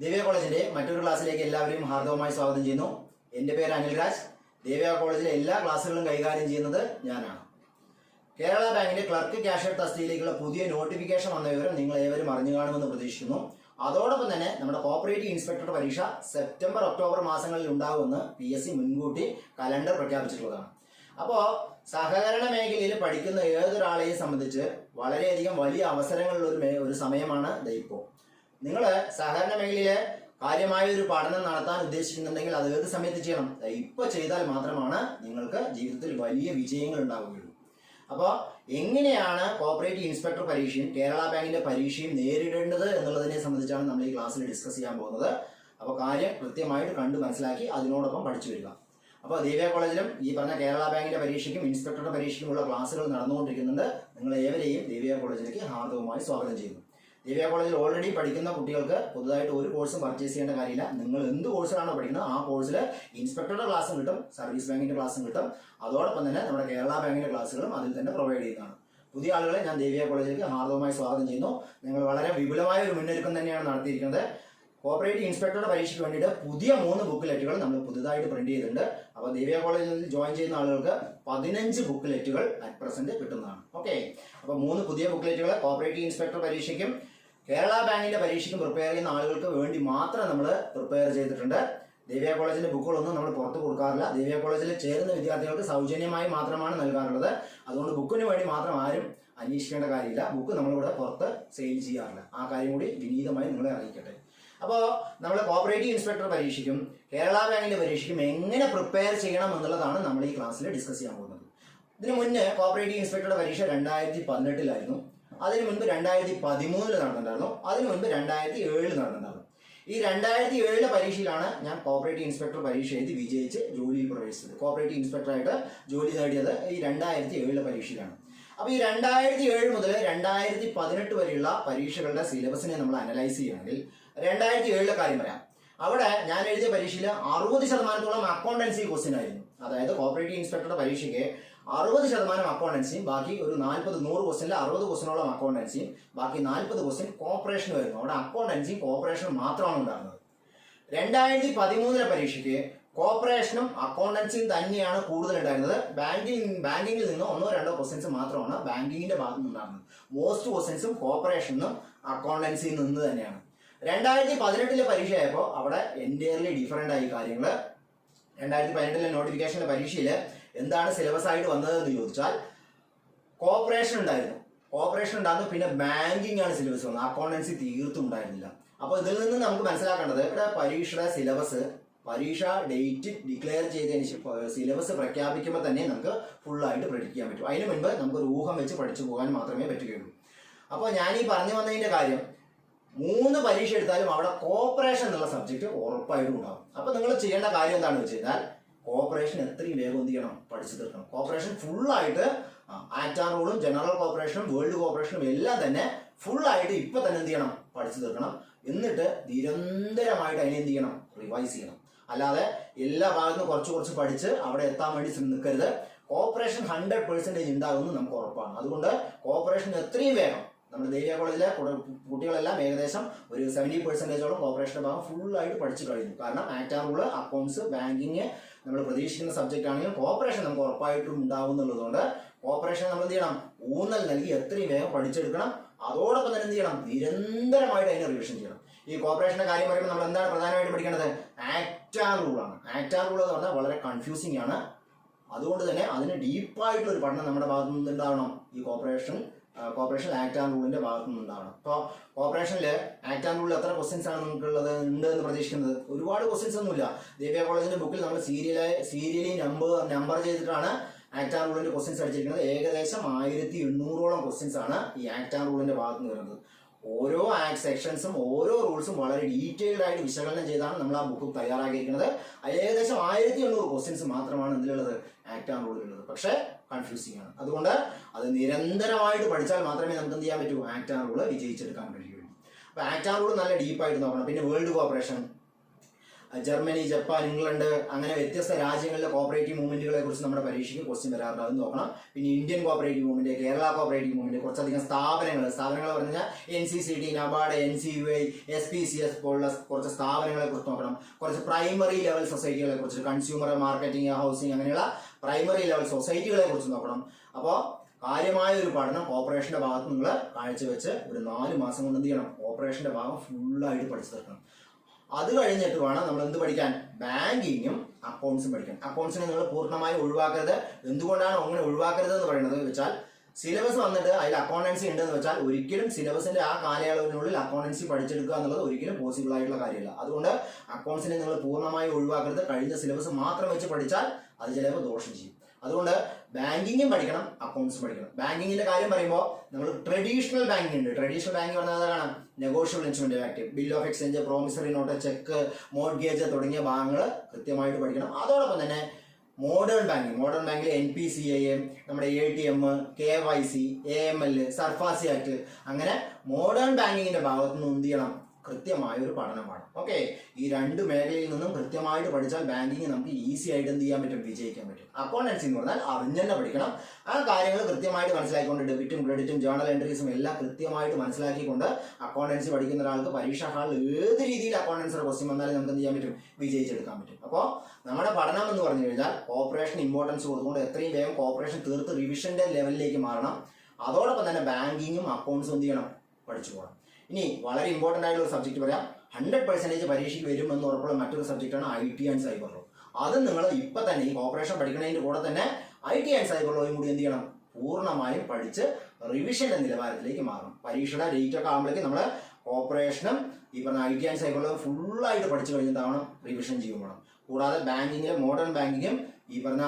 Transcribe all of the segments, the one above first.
ദേവിയ കോളേജിന്റെ മറ്റൊരു ക്ലാസ്സിലേക്ക് എല്ലാവരെയും ഹാർദവമായി സ്വാഗതം ചെയ്യുന്നു. എന്റെ പേര് അനിൽരാജ്. ദേവ്യ കോളേജിലെ എല്ലാ ക്ലാസ്സുകളും കൈകാര്യം ചെയ്യുന്നത് ഞാനാണ്. കേരള ബാങ്കിന്റെ ക്ലർക്ക് ക്യാഷ്യർ തസ്തിയിലേക്കുള്ള പുതിയ നോട്ടിഫിക്കേഷൻ വന്ന വിവരം നിങ്ങൾ ഏവരും അറിഞ്ഞു കാണുമെന്ന് പ്രതീക്ഷിക്കുന്നു. അതോടൊപ്പം തന്നെ നമ്മുടെ കോപ്പറേറ്റീവ് ഇൻസ്പെക്ടറുടെ പരീക്ഷ സെപ്റ്റംബർ ഒക്ടോബർ മാസങ്ങളിൽ ഉണ്ടാകുമെന്ന് പി എസ് സി മുൻകൂട്ടി കലണ്ടർ പ്രഖ്യാപിച്ചിട്ടുള്ളതാണ്. അപ്പോൾ സഹകരണ മേഖലയിൽ പഠിക്കുന്ന ഏതൊരാളെയും സംബന്ധിച്ച് വളരെയധികം വലിയ അവസരങ്ങളുള്ള ഒരു ഒരു സമയമാണ് ഇപ്പോൾ. നിങ്ങൾ സഹകരണ മേഖലയിലെ കാര്യമായ ഒരു പഠനം നടത്താൻ ഉദ്ദേശിക്കുന്നുണ്ടെങ്കിൽ അത് ഏത് സമയത്ത് ചെയ്യണം? ഇപ്പൊ ചെയ്താൽ മാത്രമാണ് നിങ്ങൾക്ക് ജീവിതത്തിൽ വലിയ വിജയങ്ങൾ ഉണ്ടാവുകയുള്ളൂ. അപ്പോൾ എങ്ങനെയാണ് കോപ്പറേറ്റീവ് ഇൻസ്പെക്ടർ പരീക്ഷയും കേരള ബാങ്കിന്റെ പരീക്ഷയും നേരിടേണ്ടത് എന്നുള്ളതിനെ സംബന്ധിച്ചാണ് നമ്മൾ ഈ ക്ലാസ്സിൽ ഡിസ്കസ് ചെയ്യാൻ പോകുന്നത്. അപ്പോൾ കാര്യം കൃത്യമായിട്ട് കണ്ടു മനസ്സിലാക്കി അതിനോടൊപ്പം പഠിച്ചു വരിക. അപ്പോൾ ദേവ്യ കോളേജിലും ഈ പറഞ്ഞ കേരള ബാങ്കിന്റെ പരീക്ഷയ്ക്കും ഇൻസ്പെക്ടറുടെ പരീക്ഷയ്ക്കുമുള്ള ക്ലാസ്സുകൾ നടന്നുകൊണ്ടിരിക്കുന്നുണ്ട്. നിങ്ങൾ ഏവരെയും ദേവിയ കോളേജിലേക്ക് ഹാർദവുമായി സ്വാഗതം ചെയ്യുന്നു. ദേവിയ കോളേജിൽ ഓൾറെഡി പഠിക്കുന്ന കുട്ടികൾക്ക് പുതുതായിട്ട് ഒരു കോഴ്സും പർച്ചേസ് ചെയ്യേണ്ട കാര്യമില്ല. നിങ്ങൾ എന്ത് കോഴ്സിലാണോ പഠിക്കുന്നത് ആ കോഴ്സിൽ ഇൻസ്പെക്ടറുടെ ക്ലാസ്സും കിട്ടും സർവീസ് ബാങ്കിന്റെ ക്ലാസ്സും കിട്ടും. അതോടൊപ്പം തന്നെ നമ്മുടെ കേരള ബാങ്കിന്റെ ക്ലാസ്സുകളും അതിൽ തന്നെ പ്രൊവൈഡ് ചെയ്യുന്നതാണ്. പുതിയ ആളുകളെ ഞാൻ ദേവിയ കോളേജിലേക്ക് ഹാർദവമായി സ്വാഗതം ചെയ്യുന്നു. നിങ്ങൾ വളരെ വിപുലമായ ഒരു മുന്നൊരുക്കം തന്നെയാണ് നടത്തിയിരിക്കുന്നത്. കോപ്പറേറ്റീവ് ഇൻസ്പെക്ടറുടെ പരീക്ഷയ്ക്ക് വേണ്ടിയിട്ട് പുതിയ മൂന്ന് ബുക്ക്ലെറ്റുകൾ നമ്മൾ പുതുതായിട്ട് പ്രിന്റ് ചെയ്തിട്ടുണ്ട്. അപ്പോൾ ദേവിയ കോളേജിൽ ജോയിൻ ചെയ്യുന്ന ആളുകൾക്ക് പതിനഞ്ച് ബുക്ക്ലെറ്റുകൾ അറ്റ് പ്രസന്റ് കിട്ടുന്നതാണ്. ഓക്കെ അപ്പോൾ മൂന്ന് പുതിയ ബുക്ക്ലെറ്റുകൾ കോപ്പറേറ്റീവ് ഇൻസ്പെക്ടർ പരീക്ഷയ്ക്കും കേരള ബാങ്കിന്റെ പരീക്ഷയ്ക്ക് പ്രിപ്പയർ ചെയ്യുന്ന ആളുകൾക്ക് വേണ്ടി മാത്രം നമ്മൾ പ്രിപ്പയർ ചെയ്തിട്ടുണ്ട്. ദേവിയ കോളേജിന്റെ ബുക്കുകളൊന്നും നമ്മൾ പുറത്തു കൊടുക്കാറില്ല. ദേവിയ കോളേജിൽ ചേരുന്ന വിദ്യാർത്ഥികൾക്ക് സൗജന്യമായി മാത്രമാണ് നൽകാറുള്ളത്. അതുകൊണ്ട് ബുക്കിന് വേണ്ടി മാത്രം ആരും അന്വേഷിക്കേണ്ട കാര്യമില്ല. ബുക്ക് നമ്മളിവിടെ പുറത്ത് സെയിൽ ചെയ്യാറില്ല. ആ കാര്യം കൂടി വിനീതമായി നിങ്ങളെ അറിയിക്കട്ടെ. അപ്പോൾ നമ്മൾ കോപ്പറേറ്റീവ് ഇൻസ്പെക്ടർ പരീക്ഷയ്ക്കും കേരള ബാങ്കിന്റെ പരീക്ഷയ്ക്കും എങ്ങനെ പ്രിപ്പയർ ചെയ്യണം എന്നുള്ളതാണ് നമ്മൾ ഈ ക്ലാസ്സിൽ ഡിസ്കസ് ചെയ്യാൻ പോകുന്നത്. ഇതിനു മുന്നേ കോപ്പറേറ്റീവ് ഇൻസ്പെക്ടറുടെ പരീക്ഷ രണ്ടായിരത്തി പതിനെട്ടിലായിരുന്നു. അതിനു മുൻപ് രണ്ടായിരത്തി പതിമൂന്നിൽ നടന്നിട്ടുണ്ടായിരുന്നു. അതിനു മുൻപ് രണ്ടായിരത്തി ഏഴിൽ നടന്നിട്ടുണ്ടായിരുന്നു. ഈ രണ്ടായിരത്തി ഏഴിലെ പരീക്ഷയിലാണ് ഞാൻ കോപ്പറേറ്റീവ് ഇൻസ്പെക്ടർ പരീക്ഷ എഴുതി വിജയിച്ച് ജോലിയിൽ പ്രവേശിച്ചത്. കോപ്പറേറ്റീവ് ഇൻസ്പെക്ടറായിട്ട് ജോലി നേടിയത് ഈ രണ്ടായിരത്തി ഏഴിലെ പരീക്ഷയിലാണ്. അപ്പോൾ ഈ രണ്ടായിരത്തി ഏഴ് മുതൽ രണ്ടായിരത്തി പതിനെട്ട് വരെയുള്ള പരീക്ഷകളുടെ സിലബസിനെ നമ്മൾ അനലൈസ് ചെയ്യുകയാണെങ്കിൽ രണ്ടായിരത്തി ഏഴിലെ കാര്യം പറയാം. അവിടെ ഞാൻ എഴുതിയ പരീക്ഷയിൽ അറുപത് ശതമാനത്തോളം അക്കൗണ്ടൻസി ക്വസ്റ്റ്യൻ ആയിരുന്നു. അതായത് കോപ്പറേറ്റീവ് ഇൻസ്പെക്ടറുടെ പരീക്ഷയ്ക്ക് അറുപത് ശതമാനം അക്കൗണ്ടൻസിയും ബാക്കി ഒരു നാൽപ്പത് നൂറ് ക്വസ്റ്റനിൽ അറുപത് ക്വസ്റ്റിനോളം അക്കൗണ്ടൻസിയും ബാക്കി നാൽപ്പത് ക്വസ്റ്റ്യൻ കോപ്പറേഷൻ വരുന്നു. അവിടെ അക്കൗണ്ടൻസിയും കോപ്പറേഷനും മാത്രമാണ് ഉണ്ടാകുന്നത്. രണ്ടായിരത്തി പതിമൂന്നിലെ പരീക്ഷയ്ക്ക് കോപ്പറേഷനും അക്കൗണ്ടൻസിയും തന്നെയാണ് കൂടുതൽ ഉണ്ടായിരുന്നത്. ബാങ്കിങ് ബാങ്കിങ്ങിൽ നിന്ന് ഒന്നോ രണ്ടോ ക്വസ്റ്റ്യൻസ് മാത്രമാണ് ബാങ്കിങ്ങിന്റെ ഭാഗത്ത് നിന്നുണ്ടാകുന്നത് മോസ്റ്റ് ക്വസ്റ്റ്യൻസും കോപ്പറേഷനും അക്കൗണ്ടൻസിയിൽ നിന്ന് തന്നെയാണ്. രണ്ടായിരത്തി പതിനെട്ടിലെ പരീക്ഷ ആയപ്പോൾ അവിടെ എന്റയർലി ഡിഫറെന്റ് ആയി കാര്യങ്ങൾ രണ്ടായിരത്തി പതിനെട്ടിലെ നോട്ടിഫിക്കേഷന്റെ പരീക്ഷയിൽ എന്താണ് സിലബസ് ആയിട്ട് വന്നതെന്ന് ചോദിച്ചാൽ കോപ്പറേഷൻ ഉണ്ടായിരുന്നു. കോപ്പറേഷൻ ഉണ്ടായിരുന്നു പിന്നെ ബാങ്കിങ് ആണ് സിലബസ് വന്നത്. അക്കൗണ്ടൻസി തീർത്തും ഉണ്ടായിരുന്നില്ല. അപ്പോൾ ഇതിൽ നിന്ന് നമുക്ക് മനസ്സിലാക്കേണ്ടത് ഇവിടെ പരീക്ഷയുടെ സിലബസ് പരീക്ഷ ഡേറ്റ് ഡിക്ലെയർ ചെയ്തതിന് സിലബസ് പ്രഖ്യാപിക്കുമ്പോൾ തന്നെ നമുക്ക് ഫുള്ളായിട്ട് പ്രെഡിക്റ്റ് ചെയ്യാൻ പറ്റും. അതിന് മുൻപ് നമുക്ക് ഒരു ഊഹം വെച്ച് പഠിച്ചു പോകാൻ മാത്രമേ പറ്റുകയുള്ളൂ. അപ്പോൾ ഞാൻ ഈ പറഞ്ഞു വന്നതിന്റെ കാര്യം മൂന്ന് പരീക്ഷ എടുത്താലും അവിടെ കോപ്പറേഷൻ എന്നുള്ള സബ്ജക്റ്റ് ഉറപ്പായിട്ടും ഉണ്ടാകും അപ്പോൾ നിങ്ങൾ ചെയ്യേണ്ട കാര്യം എന്താണെന്ന് വെച്ച് കഴിഞ്ഞാൽ കോപ്പറേഷൻ എത്രയും വേഗം എന്ത് ചെയ്യണം? പഠിച്ചു തീർക്കണം. കോപ്പറേഷൻ ഫുള്ളായിട്ട് ആൻഡ് റൂളും ജനറൽ കോപ്പറേഷനും വേൾഡ് കോപ്പറേഷനും എല്ലാം തന്നെ ഫുള്ളായിട്ട് ഇപ്പൊ തന്നെ എന്ത് ചെയ്യണം? പഠിച്ചു തീർക്കണം. എന്നിട്ട് നിരന്തരമായിട്ട് അതിനെ എന്ത് ചെയ്യണം? റിവൈസ് ചെയ്യണം. അല്ലാതെ എല്ലാ ഭാഗത്തും കുറച്ച് കുറച്ച് പഠിച്ച് അവിടെ എത്താൻ വേണ്ടി നിൽക്കരുത്. കോപ്പറേഷൻ ഹൺഡ്രഡ് പെർസെന്റേജ് ഉണ്ടാകുമെന്ന് നമുക്ക് ഉറപ്പാണ്. അതുകൊണ്ട് കോപ്പറേഷൻ എത്രയും വേഗം നമ്മുടെ ദേവിയ കോളേജിലെ കുട്ടികളെല്ലാം ഏകദേശം ഒരു സെവന്റി പെർസെന്റേജോളം കോപ്പറേഷന്റെ ഭാഗം ഫുള്ളായിട്ട് പഠിച്ചു കഴിഞ്ഞു കാരണം ആറ്റാർ റൂൾ അക്കൗണ്ട്സ് ബാങ്കിങ് നമ്മൾ പ്രതീക്ഷിക്കുന്ന സബ്ജക്റ്റ് ആണെങ്കിൽ കോപ്പറേഷൻ നമുക്ക് ഉറപ്പായിട്ടും ഉണ്ടാവും എന്നുള്ളതുകൊണ്ട് കോപ്പറേഷൻ നമ്മൾ എന്ത് ചെയ്യണം? ഊന്നൽ നൽകി എത്രയും വേഗം പഠിച്ചെടുക്കണം. അതോടൊപ്പം തന്നെ എന്ത് ചെയ്യണം? നിരന്തരമായിട്ട് അതിനെ റിവിഷൻ ചെയ്യണം. ഈ കോപ്പറേഷന്റെ കാര്യം പറയുമ്പോൾ നമ്മൾ എന്താണ് പ്രധാനമായിട്ട് പഠിക്കേണ്ടത്? ആക്ട് റൂളാണ് റൂൾ ആണ്. ആക്ട് ആൻഡ് റൂൾ എന്ന് പറഞ്ഞാൽ വളരെ കൺഫ്യൂസിംഗ് ആണ്. അതുകൊണ്ട് തന്നെ അതിന് ഡീപ്പായിട്ടുള്ള ഒരു പഠനം നമ്മുടെ ഭാഗത്തു നിന്ന് ഉണ്ടാവണം ഈ കോപ്പറേഷൻ കോപ്പറേഷൻ ആക്ട് ആൻഡ് റൂളിന്റെ ഭാഗത്തു നിന്നാണ് അപ്പോൾ ഇപ്പോൾ കോപ്പറേഷനിൽ ആക്ട് ആൻഡ് റൂളിൽ എത്ര ക്വസ്റ്റ്യൻസ് ആണ് നമുക്കുള്ളത് ഉണ്ട് എന്ന് പ്രതീക്ഷിക്കുന്നത്? ഒരുപാട് ക്വസ്റ്റ്യൻസ് ഒന്നുമില്ല. ദേവിയ കോളേജിന്റെ ബുക്കിൽ നമ്മൾ സീരിയലായി സീരിയലി നമ്പർ നമ്പർ ചെയ്തിട്ടാണ് ആക്ട് ആൻഡ് റൂളിന്റെ ക്വസ്റ്റ്യൻസ് അടിച്ചിരിക്കുന്നത്. ഏകദേശം ആയിരത്തി എണ്ണൂറോളം ക്വസ്റ്റ്യൻസ് ആണ് ഈ ആക്ട് ആൻഡ് റൂളിന്റെ ഭാഗത്ത് നിന്ന് വരുന്നത്. ഓരോ ആക്ട് സെക്ഷൻസും ഓരോ റൂൾസും വളരെ ഡീറ്റെയിൽഡ് ആയിട്ട് വിശകലനം ചെയ്താണ് നമ്മൾ ആ ബുക്ക് തയ്യാറാക്കിയിരിക്കുന്നത്. ഏകദേശം ആയിരത്തി എണ്ണൂറ് ക്വസ്റ്റ്യൻസ് മാത്രമാണ് എന്തിലുള്ളത് ആക്ട് ആൻഡ് റൂളിലുള്ളത് പക്ഷേ കൺഫ്യൂസിംഗ് ആണ്. അതുകൊണ്ട് അത് നിരന്തരമായിട്ട് പഠിച്ചാൽ മാത്രമേ നമുക്ക് എന്ത് ചെയ്യാൻ പറ്റൂ? ആക്ട് ആൻഡ് റൂൾ വിജയിച്ചെടുക്കാൻ കഴിയുള്ളൂ അപ്പോൾ ആക്ട് ആൻഡ് റൂൾ നല്ല ഡീപ്പായിട്ട് നോക്കണം. പിന്നെ world cooperation Germany Japan England അങ്ങനെ വ്യത്യസ്ത രാജ്യങ്ങളിലെ കോപ്പറേറ്റീവ് മൂവ്മെന്റുകളെ കുറിച്ച് നമ്മുടെ പരീക്ഷയ്ക്ക് ക്വസ്റ്റ്യൻ വരാറുണ്ട്. അത് നോക്കണം. പിന്നെ Indian cooperative movement Kerala cooperative movement കുറച്ചധികം സ്ഥാപനങ്ങൾ സ്ഥാപനങ്ങൾ പറഞ്ഞാൽ N C C T NABARD N C U I S P C S പോലുള്ള കുറച്ച് സ്ഥാപനങ്ങളെ കുറിച്ച് നോക്കണം. കുറച്ച് പ്രൈമറി ലെവൽ സൊസൈറ്റികളെ കുറിച്ച് കൺസ്യൂമർ മാർക്കറ്റിംഗ് ഹൗസിംഗ് അങ്ങനെയുള്ള പ്രൈമറി ലെവൽ സൊസൈറ്റികളെ കുറിച്ച് നോക്കണം. അപ്പോൾ കാര്യമായ ഒരു പഠനം ഓപ്പറേഷന്റെ ഭാഗത്ത് നിങ്ങൾ കാഴ്ചവെച്ച് ഒരു നാല് മാസം കൊണ്ട് എന്ത് ചെയ്യണം? ഓപ്പറേഷന്റെ ഭാഗം ഫുള്ളായിട്ട് പഠിച്ചു തീർക്കണം. അത് കഴിഞ്ഞിട്ട് വേണം നമ്മൾ എന്ത് പഠിക്കാൻ? ബാങ്കിങ്ങും അക്കൗണ്ട്സും പഠിക്കാൻ. അക്കൗണ്ട്സിനെ നിങ്ങൾ പൂർണമായും ഒഴിവാക്കരുത്. എന്തുകൊണ്ടാണ് അങ്ങനെ ഒഴിവാക്കരുത് എന്ന് പറയുന്നത് വെച്ചാൽ സിലബസ് വന്നിട്ട് അതിൽ അക്കൗണ്ടൻസി ഉണ്ടെന്ന് വെച്ചാൽ ഒരിക്കലും സിലബസിന്റെ ആ കാലയളവിനുള്ളിൽ അക്കൗണ്ടൻസി പഠിച്ചെടുക്കുക എന്നുള്ളത് ഒരിക്കലും പോസിബിൾ ആയിട്ടുള്ള കാര്യമല്ല. അതുകൊണ്ട് അക്കൗണ്ട്സിനെ നിങ്ങൾ പൂർണമായും ഒഴിവാക്കരുത്. കഴിഞ്ഞ സിലബസ് മാത്രം വെച്ച് പഠിച്ചാൽ അത് ചിലപ്പോൾ ദോഷം ചെയ്യും. അതുകൊണ്ട് ബാങ്കിങ്ങും പഠിക്കണം അക്കൗണ്ട്സും പഠിക്കണം. ബാങ്കിങ്ങിന്റെ കാര്യം പറയുമ്പോൾ നമ്മൾ ട്രഡീഷണൽ ബാങ്കിങ് ഉണ്ട്. ട്രഡീഷണൽ ബാങ്ക് പറഞ്ഞാൽ അതാണ് negotiable instrument act bill of exchange promissory note cheque mortgage തുടങ്ങിയ ഭാഗങ്ങൾ കൃത്യമായിട്ട് പഠിക്കണം. അതോടൊപ്പം തന്നെ മോഡേൺ ബാങ്കിങ് മോഡേൺ ബാങ്കിൽ N P C I M നമ്മുടെ A T M K Y C A M L SARFAESI act അങ്ങനെ മോഡേൺ ബാങ്കിങ്ങിന്റെ ഭാഗത്ത് നിന്ന് എന്ത് ചെയ്യണം? കൃത്യമായ ഒരു പഠനമാണ്. ഓക്കെ ഈ രണ്ട് മേഖലയിൽ നിന്നും കൃത്യമായിട്ട് പഠിച്ചാൽ ബാങ്കിങ് നമുക്ക് ഈസി ആയിട്ട് എന്ത് ചെയ്യാൻ പറ്റും? വിജയിക്കാൻ പറ്റും. അക്കൗണ്ടൻസി എന്ന് പറഞ്ഞാൽ അറിഞ്ഞു തന്നെ പഠിക്കണം. ആ കാര്യങ്ങൾ കൃത്യമായിട്ട് മനസ്സിലാക്കിക്കൊണ്ട് ഡെബിറ്റും ക്രെഡിറ്റും ജേണൽ എൻട്രീസും എല്ലാം കൃത്യമായിട്ട് മനസ്സിലാക്കിക്കൊണ്ട് അക്കൗണ്ടൻസി പഠിക്കുന്ന ഒരാൾക്ക് പരീക്ഷാ ഹാളിൽ ഏത് രീതിയിൽ അക്കൗണ്ടൻസിയുടെ ക്വസ്റ്റ്യൻ വന്നാലും നമുക്ക് എന്ത് ചെയ്യാൻ പറ്റും? വിജയിച്ചെടുക്കാൻ പറ്റും. അപ്പോൾ നമ്മുടെ പഠനം എന്ന് പറഞ്ഞു കഴിഞ്ഞാൽ കോപ്പറേഷൻ ഇമ്പോർട്ടൻസ് കൊടുത്തുകൊണ്ട് എത്രയും വേഗം കോപ്പറേഷൻ തീർത്ത് റിവിഷന്റെ ലെവലിലേക്ക് മാറണം. അതോടൊപ്പം തന്നെ ബാങ്കിങ്ങും അക്കൗണ്ട്സും എന്ത് ചെയ്യണം? പഠിച്ചു പോകണം. ഇനി വളരെ ഇമ്പോർട്ടന്റ് ആയിട്ടുള്ള സബ്ജക്ട് പറയാം. ഹൺഡ്രഡ് പെർസെന്റേജ് പരീക്ഷയ്ക്ക് വരും എന്ന് ഉറപ്പുള്ള മറ്റൊരു സബ്ജക്റ്റാണ് I T and cyber law അത് നിങ്ങൾ ഇപ്പം തന്നെ ഈ കോപ്പറേഷൻ പഠിക്കുന്നതിന്റെ കൂടെ തന്നെ ഐ ടി ആൻഡ് സൈബർ ലോയും കൂടി എന്ത് ചെയ്യണം? പൂർണമായും പഠിച്ച് റിവിഷന്റെ നിലവാരത്തിലേക്ക് മാറണം. പരീക്ഷയുടെ ഡേറ്റ് ഒക്കെ ആകുമ്പോഴേക്കും നമ്മൾ ഓപ്പറേഷനും ഈ പറഞ്ഞ I T and cyber law ഫുള്ളായിട്ട് പഠിച്ചു കഴിഞ്ഞിട്ടാവണം റിവിഷൻ ചെയ്യുമ്പോൾ കൂടാതെ ബാങ്കിങ്ങിലെ മോഡേൺ ബാങ്കിങ്ങും ഈ പറഞ്ഞ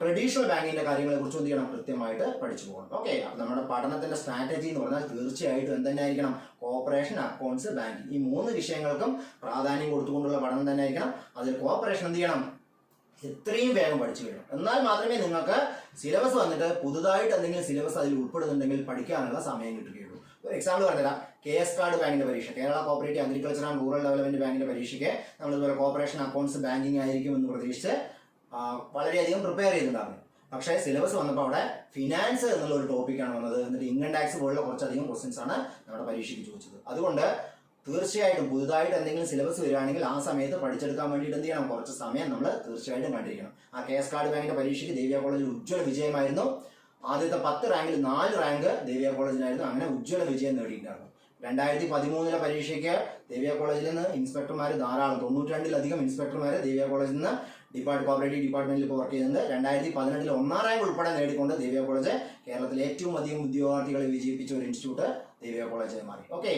ട്രഡീഷണൽ ബാങ്കിങ്ങിന്റെ കാര്യങ്ങളെ കുറിച്ച് എന്ത് ചെയ്യണം? കൃത്യമായിട്ട് പഠിച്ചു പോകണം. ഓക്കെ അപ്പൊ നമ്മുടെ പഠനത്തിന്റെ സ്ട്രാറ്റജി എന്ന് പറഞ്ഞാൽ തീർച്ചയായിട്ടും എന്തെന്നായിരിക്കണം കോപ്പറേഷൻ അക്കൗണ്ട്സ് ബാങ്കിങ് ഈ മൂന്ന് വിഷയങ്ങൾക്കും പ്രാധാന്യം കൊടുത്തുകൊണ്ടുള്ള പഠനം തന്നെ ആയിരിക്കണം. അതിൽ കോപ്പറേഷൻ എന്ത് ചെയ്യണം? എത്രയും വേഗം പഠിച്ചു കഴിയണം എന്നാൽ മാത്രമേ നിങ്ങൾക്ക് സിലബസ് വന്നിട്ട് പുതുതായിട്ട് എന്തെങ്കിലും സിലബസ് അതിൽ ഉൾപ്പെടുന്നുണ്ടെങ്കിൽ പഠിക്കാനുള്ള സമയം കിട്ടുകയുള്ളൂ. ഒരു എക്സാമ്പിൾ പറഞ്ഞുതരാം. കെ എസ് കാർഡ് ബാങ്കിന്റെ പരീക്ഷ. Kerala cooperative agriculture and rural development ബാങ്കിന്റെ പരീക്ഷയ്ക്ക് നമ്മൾ ഇതുപോലെ കോപ്പറേഷൻ അക്കൗണ്ട്സ് ബാങ്കിങ് ആയിരിക്കും എന്ന് പ്രതീക്ഷിച്ച് വളരെയധികം പ്രിപ്പയർ ചെയ്തിട്ടുണ്ടായിരുന്നു പക്ഷേ സിലബസ് വന്നപ്പോൾ അവിടെ ഫിനാൻസ് എന്നുള്ള ഒരു ടോപ്പിക്കാണ് വന്നത്. എന്നിട്ട് ഇൻകം ടാക്സ് പോലുള്ള കുറച്ചധികം ക്വസ്റ്റ്യൻസ് ആണ് നമ്മുടെ പരീക്ഷയ്ക്ക് ചോദിച്ചത്. അതുകൊണ്ട് തീർച്ചയായിട്ടും പുതുതായിട്ട് എന്തെങ്കിലും സിലബസ് വരികയാണെങ്കിൽ ആ സമയത്ത് പഠിച്ചെടുക്കാൻ വേണ്ടിയിട്ട് എന്ത് ചെയ്യണം? കുറച്ച് സമയം നമ്മൾ തീർച്ചയായിട്ടും കണ്ടിരിക്കണം ആ കെ എസ് കാർഡ് ബാങ്കിന്റെ പരീക്ഷയ്ക്ക് ദേവിയ കോളേജിൽ ഉജ്ജ്വല വിജയമായിരുന്നു. ആദ്യത്തെ പത്ത് റാങ്കിൽ നാല് റാങ്ക് ദേവിയ കോളേജിനായിരുന്നു അങ്ങനെ ഉജ്ജ്വല വിജയം നേടിയിട്ടുണ്ടായിരുന്നു. രണ്ടായിരത്തി പതിമൂന്നിലെ പരീക്ഷയ്ക്ക് ദേവിയ കോളേജിൽ നിന്ന് ഇൻസ്പെക്ടർമാർ ധാരാളം തൊണ്ണൂറ്റിരണ്ടിലധികം ഇൻസ്പെക്ടർമാർ ദേവിയ കോളേജിൽ നിന്ന് ഡിപ്പാർട്ട് കോപ്പറേറ്റീവ് ഡിപ്പാർട്ട്മെന്റിൽ ഇപ്പോൾ വർക്ക് ചെയ്യുന്നുണ്ട്. രണ്ടായിരത്തി പതിനെട്ടിൽ ഒന്നാം റാങ്ക് ഉൾപ്പെടെ നേടിക്കൊണ്ട് ദേവിയ കോളേജ് കേരളത്തിലെ ഏറ്റവും അധികം ഉദ്യോഗാർത്ഥികളെ വിജയിപ്പിച്ച ഒരു ഇൻസ്റ്റിറ്റ്യൂട്ട് ദേവിയ കോളേജായി മാറി ഓക്കെ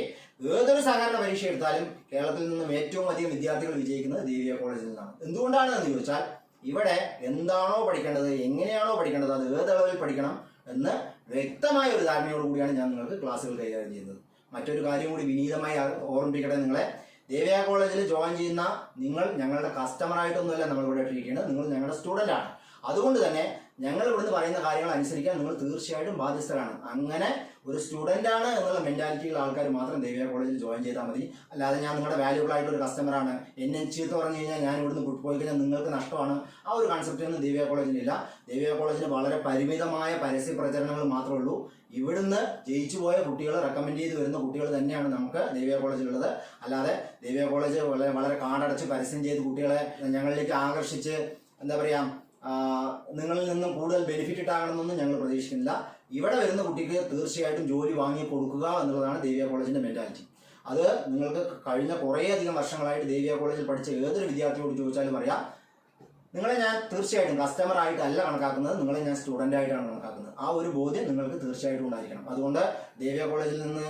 ഏതൊരു സാധാരണ പരീക്ഷ എടുത്താലും കേരളത്തിൽ നിന്നും ഏറ്റവും അധികം വിദ്യാർത്ഥികൾ വിജയിക്കുന്നത് ദേവിയ കോളേജിൽ നിന്നാണ്. എന്തുകൊണ്ടാണ് എന്ന് ചോദിച്ചാൽ ഇവിടെ എന്താണോ പഠിക്കേണ്ടത് എങ്ങനെയാണോ പഠിക്കേണ്ടത് അത് ഏതളവിൽ പഠിക്കണം എന്ന് വ്യക്തമായ ഒരു ധാരണയോട് കൂടിയാണ് ഞാൻ നിങ്ങൾക്ക് ക്ലാസ്സുകൾ കൈകാര്യം ചെയ്യുന്നത്. മറ്റൊരു കാര്യം കൂടി വിനീതമായി ഓർമ്മിപ്പിക്കട്ടെ നിങ്ങളെ. ദേവിയ കോളേജിൽ ജോയിൻ ചെയ്യുന്ന നിങ്ങൾ ഞങ്ങളുടെ കസ്റ്റമർ ആയിട്ടൊന്നുമല്ല നമ്മൾ ഇവിടെ ചെയ്യുന്നത് നിങ്ങൾ ഞങ്ങളുടെ സ്റ്റുഡന്റ് ആണ്. അതുകൊണ്ട് തന്നെ ഞങ്ങൾ ഇവിടുന്ന് പറയുന്ന കാര്യങ്ങൾ അനുസരിക്കാൻ നിങ്ങൾ തീർച്ചയായിട്ടും ബാധ്യസ്ഥരാണ്. അങ്ങനെ ഒരു സ്റ്റുഡന്റ് ആണ് എന്നുള്ള മെന്റാലിറ്റിയുള്ള ആൾക്കാർ മാത്രം ദേവിയ കോളേജിൽ ജോയിൻ ചെയ്താൽ മതി. അല്ലാതെ ഞാൻ നിങ്ങളുടെ വാല്യൂബിൾ ആയിട്ടുള്ള ഒരു കസ്റ്റമറാണ് എന്നെ ചീത്ത പറഞ്ഞു കഴിഞ്ഞാൽ ഞാൻ ഇവിടുന്ന് പോയി കഴിഞ്ഞാൽ നിങ്ങൾക്ക് നഷ്ടമാണ്. ആ ഒരു കൺസെപ്റ്റ് ഒന്നും ദേവിയ കോളേജിലില്ല ദേവിയ കോളേജിന് വളരെ പരിമിതമായ പരസ്യ പ്രചരണങ്ങൾ മാത്രമേ ഉള്ളൂ. ഇവിടുന്ന് ജയിച്ചു പോയ കുട്ടികളെ റെക്കമെൻഡ് ചെയ്ത് വരുന്ന കുട്ടികൾ തന്നെയാണ് നമുക്ക് ദേവിയ കോളേജിലുള്ളത് അല്ലാതെ ദേവിയ കോളേജ് വളരെ വളരെ കാടടച്ച് പരസ്യം ചെയ്ത് കുട്ടികളെ ഞങ്ങളിലേക്ക് ആകർഷിച്ച് എന്താ പറയാ ആ, നിങ്ങളിൽ നിന്നും കൂടുതൽ ബെനിഫിറ്റ് ഇട്ടാകണമെന്നൊന്നും ഞങ്ങൾ പ്രതീക്ഷിക്കുന്നില്ല. ഇവിടെ വരുന്ന കുട്ടിക്ക് തീർച്ചയായിട്ടും ജോലി വാങ്ങി കൊടുക്കുക എന്നുള്ളതാണ് ദേവിയ കോളേജിന്റെ മെന്റാലിറ്റി അത് നിങ്ങൾക്ക് കഴിഞ്ഞ കുറേയധികം വർഷങ്ങളായിട്ട് ദേവിയ കോളേജിൽ പഠിച്ച ഏതൊരു വിദ്യാർത്ഥിയോട് ചോദിച്ചാലും അറിയാം. നിങ്ങളെ ഞാൻ തീർച്ചയായിട്ടും കസ്റ്റമർ ആയിട്ടല്ല കണക്കാക്കുന്നത് നിങ്ങളെ ഞാൻ സ്റ്റുഡന്റ് ആയിട്ടാണ് കണക്കാക്കുന്നത്. ആ ഒരു ബോധ്യം നിങ്ങൾക്ക് തീർച്ചയായിട്ടും ഉണ്ടായിരിക്കണം. അതുകൊണ്ട് ദേവ്യ കോളേജിൽ നിന്ന്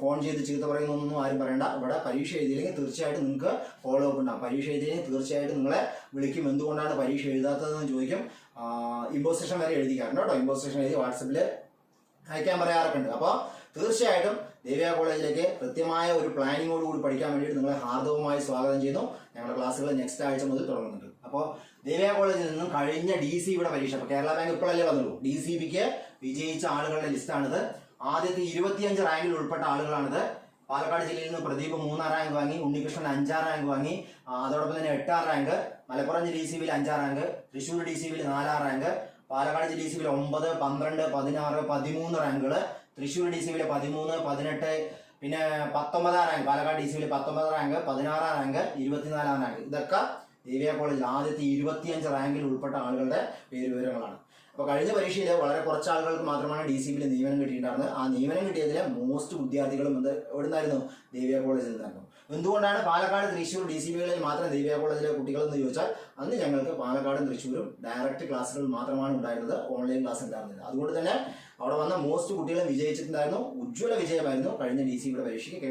ഫോൺ ചെയ്ത് ചീത്ത പറയുന്നൊന്നും ആരും പറയണ്ട. ഇവിടെ പരീക്ഷ എഴുതിയില്ലെങ്കിൽ തീർച്ചയായിട്ടും നിങ്ങൾക്ക് ഫോളോ അപ്പ് ഉണ്ടാകും പരീക്ഷ എഴുതിയില്ലെങ്കിൽ തീർച്ചയായിട്ടും നിങ്ങളെ വിളിക്കും. എന്തുകൊണ്ടാണ് പരീക്ഷ എഴുതാത്തതെന്ന് ചോദിക്കും. ഇമ്പോസിഷൻ വരെ എഴുതിക്കാറുണ്ട് കേട്ടോ. ഇമ്പോസിഷൻ എഴുതി വാട്സപ്പിൽ അയക്കാൻ പറയാറൊക്കെ ഉണ്ട്. അപ്പോൾ തീർച്ചയായിട്ടും ദേവ്യ കോളേജിലേക്ക് കൃത്യമായ ഒരു പ്ലാനിങ്ങോട് കൂടി പഠിക്കാൻ വേണ്ടിയിട്ട് നിങ്ങളെ ഹാർദവമായി സ്വാഗതം ചെയ്യുന്നു. ഞങ്ങളുടെ ക്ലാസ്സുകൾ നെക്സ്റ്റ് ആഴ്ച മുതൽ തുടങ്ങുന്നുണ്ട്. അപ്പോൾ ദേവിയ കോളേജിൽ നിന്നും കഴിഞ്ഞ ഡി സി ഇവിടെ പരീക്ഷ. അപ്പോൾ കേരള ബാങ്ക് ഇപ്പോഴല്ലേ വന്നുള്ളൂ. ഡി സി ബിക്ക് വിജയിച്ച ആളുകളുടെ ലിസ്റ്റാണിത്. ആദ്യത്തെ ഇരുപത്തിയഞ്ച് റാങ്കിൽ ഉൾപ്പെട്ട ആളുകളാണിത്. പാലക്കാട് ജില്ലയിൽ നിന്ന് പ്രദീപ് മൂന്നാം റാങ്ക് വാങ്ങി ഉണ്ണികൃഷ്ണൻ അഞ്ചാം റാങ്ക് വാങ്ങി അതോടൊപ്പം തന്നെ എട്ടാം റാങ്ക് മലപ്പുറം ഡി സി ബിയിൽ അഞ്ചാം റാങ്ക് തൃശ്ശൂർ ഡി സി ബിയിൽ നാലാം റാങ്ക് പാലക്കാട് ഡി സി ബിയിൽ ഒമ്പത് പന്ത്രണ്ട് പതിനാറ് പതിമൂന്ന് റാങ്കുകൾ തൃശ്ശൂർ ഡി സി ബിയിൽ പതിമൂന്ന് പതിനെട്ട് പിന്നെ പത്തൊമ്പതാം റാങ്ക് പാലക്കാട് ഡി സി ബിയിൽ പത്തൊമ്പതാം റാങ്ക് പതിനാറാം റാങ്ക് ഇരുപത്തിനാലാം റാങ്ക്. ഇതൊക്കെ ദേവിയ കോളേജിൽ ആദ്യത്തെ ഇരുപത്തിയഞ്ച് റാങ്കിൽ ഉൾപ്പെട്ട ആളുകളുടെ പേര് വിവരങ്ങളാണ്. അപ്പോൾ കഴിഞ്ഞ പരീക്ഷയിൽ വളരെ കുറച്ച് ആളുകൾക്ക് മാത്രമാണ് ഡി സി ബിയിൽ നിയമനം കിട്ടിയിട്ടുണ്ടായിരുന്നത്. ആ നിയമനം കിട്ടിയതിലെ മോസ്റ്റ് വിദ്യാർത്ഥികളും ഇത് എവിടെ നിന്നായിരുന്നു ദേവിയ കോളേജിൽ നിന്നായിരുന്നു. എന്തുകൊണ്ടാണ് പാലക്കാട് തൃശ്ശൂർ ഡി സി ബികളിൽ മാത്രം ദേവിയ കോളേജിലെ കുട്ടികൾ എന്ന് ചോദിച്ചാൽ അന്ന് ഞങ്ങൾക്ക് പാലക്കാടും തൃശ്ശൂരും ഡയറക്റ്റ് ക്ലാസ്സുകൾ മാത്രമാണ് ഉണ്ടായിരുന്നത്. ഓൺലൈൻ ക്ലാസ് ഉണ്ടായിരുന്നത്. അതുകൊണ്ട് തന്നെ അവിടെ വന്ന മോസ്റ്റ് കുട്ടികളും വിജയിച്ചിട്ടുണ്ടായിരുന്നു. ഉജ്ജ്വല വിജയമായിരുന്നു കഴിഞ്ഞ ഡി സി ബിയുടെ പരീക്ഷയ്ക്ക്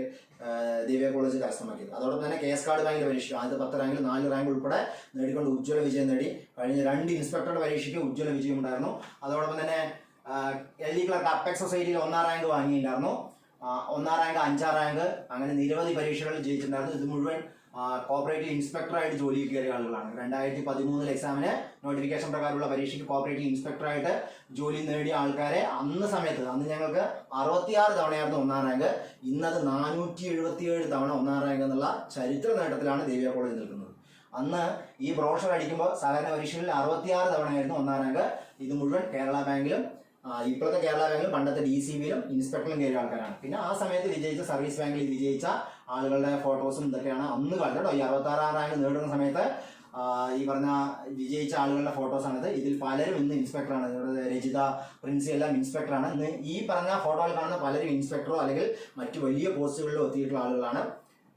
ദേവിയ കോളേജ് കരസ്ഥമാക്കിയത്. അതോടൊപ്പം തന്നെ കെ എസ് കാർഡ് ബാങ്കിന്റെ പരീക്ഷ ആദ്യത്തെ പത്ത് റാങ്കിൽ നാല് റാങ്ക് ഉൾപ്പെടെ നേടിക്കൊണ്ട് ഉജ്ജ്വല വിജയം നേടി. കഴിഞ്ഞ രണ്ട് ഇൻസ്പെക്ടറുടെ പരീക്ഷയ്ക്ക് ഉജ്ജ്വല വിജയം ഉണ്ടായിരുന്നു. അതോടൊപ്പം തന്നെ എൽ ഡി ക്ലർക്ക് അപ്പെക്സ് സൊസൈറ്റിയിൽ ഒന്നാം റാങ്ക് വാങ്ങിയിട്ടുണ്ടായിരുന്നു. ഒന്നാം റാങ്ക് അഞ്ചാം റാങ്ക് അങ്ങനെ നിരവധി പരീക്ഷകളിൽ ജയിച്ചിട്ടുണ്ടായിരുന്നു. ഇത് മുഴുവൻ കോപ്പറേറ്റീവ് ഇൻസ്പെക്ടറായിട്ട് ജോലി കയറിയ ആളുകളാണ്. രണ്ടായിരത്തി പതിമൂന്നിൽ എക്സാമിന് നോട്ടിഫിക്കേഷൻ പ്രകാരമുള്ള പരീക്ഷയ്ക്ക് കോപ്പറേറ്റീവ് ഇൻസ്പെക്ടറായിട്ട് ജോലി നേടിയ ആൾക്കാരെ അന്ന് സമയത്ത് അന്ന് ഞങ്ങൾക്ക് അറുപത്തിയാറ് തവണയായിരുന്നു ഒന്നാം റാങ്ക് ഇന്നത് നാനൂറ്റി എഴുപത്തിയേഴ് തവണ ഒന്നാം റാങ്ക് എന്നുള്ള ചരിത്ര നേട്ടത്തിലാണ് ദേവിയ കോളേജ് നിൽക്കുന്നത്. അന്ന് ഈ ബ്രോഷർ അടിക്കുമ്പോൾ സാധാരണ പരീക്ഷകളിൽ അറുപത്തിയാറ് തവണയായിരുന്നു ഒന്നാം റാങ്ക് ഇത് മുഴുവൻ കേരള ബാങ്കിലും ഇപ്പോഴത്തെ കേരള ബാങ്കിലും പണ്ടത്തെ ഡി സി ബിയിലും ഇൻസ്പെക്ടറിലും കയറിയ ആൾക്കാരാണ്. പിന്നെ ആ സമയത്ത് വിജയിച്ച സർവീസ് ബാങ്കിൽ വിജയിച്ച ആളുകളുടെ ഫോട്ടോസും ഇതൊക്കെയാണ്. അന്ന് കാലത്ത് കേട്ടോ ഈ അറുപത്താറാം റാങ്ക് നേടുന്ന സമയത്ത് ഈ പറഞ്ഞ വിജയിച്ച ആളുകളുടെ ഫോട്ടോസാണിത്. ഇതിൽ പലരും ഇന്ന് ഇൻസ്പെക്ടറാണ്. ഇവിടെ രജിത പ്രിൻസി എല്ലാം ഇൻസ്പെക്ടറാണ്. ഇന്ന് ഈ പറഞ്ഞ ഫോട്ടോയിൽ കാണുന്ന പലരും ഇൻസ്പെക്ടറോ അല്ലെങ്കിൽ മറ്റു വലിയ പോസ്റ്റുകളിലോ എത്തിയിട്ടുള്ള ആളുകളാണ്.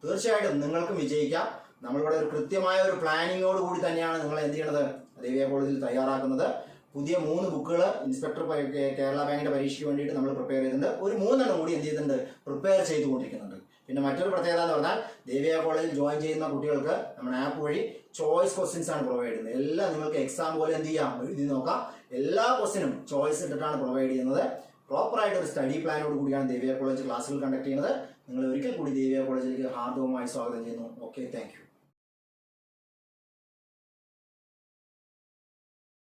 തീർച്ചയായിട്ടും നിങ്ങൾക്കും വിജയിക്കാം. നമ്മളിവിടെ ഒരു കൃത്യമായ ഒരു പ്ലാനിങ്ങോട് കൂടി തന്നെയാണ് നിങ്ങൾ എന്ത് ചെയ്യണത്? ദേവിയ കോളേജിൽ തയ്യാറാക്കുന്നത്. പുതിയ മൂന്ന് ബുക്കുകൾ ഇൻസ്പെക്ടർ കേരള ബാങ്കിന്റെ പരീക്ഷയ്ക്ക് വേണ്ടിയിട്ട് നമ്മൾ പ്രിപ്പയർ ചെയ്തിട്ടുണ്ട്. ഒരു മൂന്നെണ്ണം കൂടി എന്ത് ചെയ്തിട്ടുണ്ട്? പ്രിപ്പയർ ചെയ്തുകൊണ്ടിരിക്കുന്നുണ്ട്. പിന്നെ മറ്റൊരു പ്രത്യേകത എന്ന് പറഞ്ഞാൽ ദേവിയ കോളേജിൽ ജോയിൻ ചെയ്യുന്ന കുട്ടികൾക്ക് നമ്മുടെ ആപ്പ് വഴി ചോയ്സ് ക്വസ്റ്റ്യൻസ് ആണ് പ്രൊവൈഡ് ചെയ്യുന്നത്. എല്ലാം നിങ്ങൾക്ക് എക്സാം പോലെ എന്ത് ചെയ്യാം? എഴുതി നോക്കാം. എല്ലാ ക്വസ്റ്റിനും ചോയ്സ് ഇട്ടിട്ടാണ് പ്രൊവൈഡ് ചെയ്യുന്നത്. പ്രോപ്പർ ആയിട്ട് ഒരു സ്റ്റഡി പ്ലാനോട് കൂടിയാണ് ദേവിയ കോളേജ് ക്ലാസ്സുകൾ കണ്ടക്ട് ചെയ്യുന്നത്. നിങ്ങൾ ഒരിക്കൽ കൂടി ദേവിയ കോളേജിലേക്ക് ഹാർദവുമായി സ്വാഗതം ചെയ്യുന്നു. Okay thank